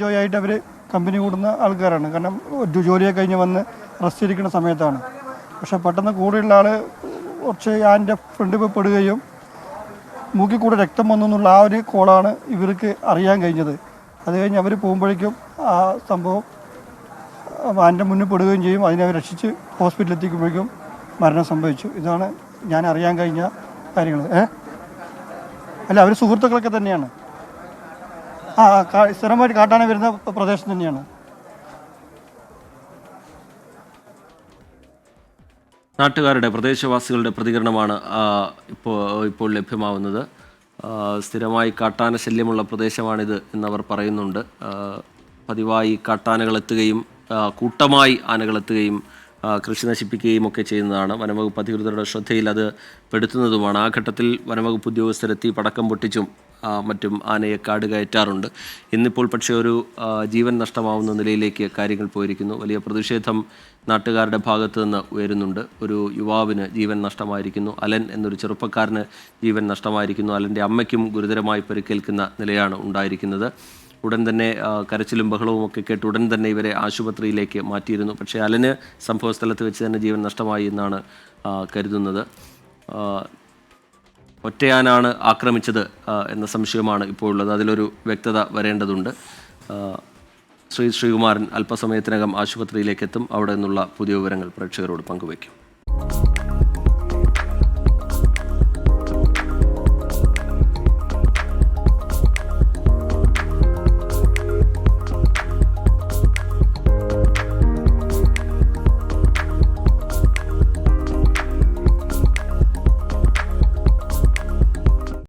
ജോയ് ആയിട്ട് അവർ കമ്പനി കൂടുന്ന ആൾക്കാരാണ്. കാരണം ഒരു ജോലിയൊക്കെ കഴിഞ്ഞ് വന്ന് റെസ്റ്റ് ഇരിക്കുന്ന സമയത്താണ്. പക്ഷെ പെട്ടെന്ന് കൂടെയുള്ള ആൾ കുറച്ച് ആന്റെ ഫ്രണ്ട് പെടുകയും മൂക്കിൽ കൂടെ രക്തം വന്നു എന്നുള്ള ആ ഒരു കോളാണ് ഇവർക്ക് അറിയാൻ കഴിഞ്ഞത്. അത് കഴിഞ്ഞ് അവർ പോകുമ്പോഴേക്കും ആ സംഭവം ആന്റെ മുന്നിൽ പെടുകയും ചെയ്യും. അതിനെ അവർ രക്ഷിച്ച് ഹോസ്പിറ്റലിൽ എത്തിക്കുമ്പോഴേക്കും മരണം സംഭവിച്ചു. ഇതാണ് ഞാൻ അറിയാൻ കഴിഞ്ഞ കാര്യങ്ങൾ ഏ? അല്ല അവർ സുഹൃത്തുക്കളൊക്കെ തന്നെയാണ്. ആ സ്ഥിരമായിട്ട് കാട്ടാന വരുന്ന പ്രദേശം തന്നെയാണ്. നാട്ടുകാരുടെ പ്രദേശവാസികളുടെ പ്രതികരണമാണ് ഇപ്പോൾ ഇപ്പോൾ ലഭ്യമാവുന്നത്. സ്ഥിരമായി കാട്ടാന ശല്യമുള്ള പ്രദേശമാണിത് എന്നവർ പറയുന്നുണ്ട്. പതിവായി കാട്ടാനകളെത്തുകയും കൂട്ടമായി ആനകൾ എത്തുകയും ആ, കൃഷി നശിപ്പിക്കുകയും ഒക്കെ ചെയ്യുന്നതാണ്. വനംവകുപ്പ് അധികൃതരുടെ ശ്രദ്ധയിൽ അത് പെടുത്തുന്നതുമാണ്. ആ ഘട്ടത്തിൽ വനംവകുപ്പ് ഉദ്യോഗസ്ഥരെത്തി പടക്കം പൊട്ടിച്ചും മറ്റും ആനയെ കാട് കയറ്റാറുണ്ട് ഇന്നിപ്പോൾ പക്ഷേ ഒരു ജീവൻ നഷ്ടമാവുന്ന നിലയിലേക്ക് കാര്യങ്ങൾ പോയിരിക്കുന്നു. വലിയ പ്രതിഷേധം നാട്ടുകാരുടെ ഭാഗത്ത് നിന്ന് ഉയരുന്നുണ്ട്. ഒരു യുവാവിന് ജീവൻ നഷ്ടമായിരിക്കുന്നു. അലൻ എന്നൊരു ചെറുപ്പക്കാരന് ജീവൻ നഷ്ടമായിരിക്കുന്നു. അലന്റെ അമ്മയ്ക്കും ഗുരുതരമായി പരിക്കേൽക്കുന്ന നിലയാണ് ഉണ്ടായിരിക്കുന്നത്. ഉടൻ തന്നെ കരച്ചിലും ബഹളവും ഒക്കെ കേട്ട് ഉടൻ തന്നെ ഇവരെ ആശുപത്രിയിലേക്ക് മാറ്റിയിരുന്നു. പക്ഷേ അലന് സംഭവ സ്ഥലത്ത് വെച്ച് തന്നെ ജീവൻ നഷ്ടമായി എന്നാണ് കരുതുന്നത്. ഒറ്റയാനാണ് ആക്രമിച്ചത് എന്ന സംശയമാണ് ഇപ്പോൾ ഉള്ളത്. അതിലൊരു വ്യക്തത വരേണ്ടതുണ്ട്. ശ്രീ ശ്രീകുമാരൻ അല്പസമയത്തിനകം ആശുപത്രിയിലേക്ക് എത്തും അവിടെ നിന്നുള്ള പുതിയ വിവരങ്ങൾ പ്രേക്ഷകരോട് പങ്കുവയ്ക്കും.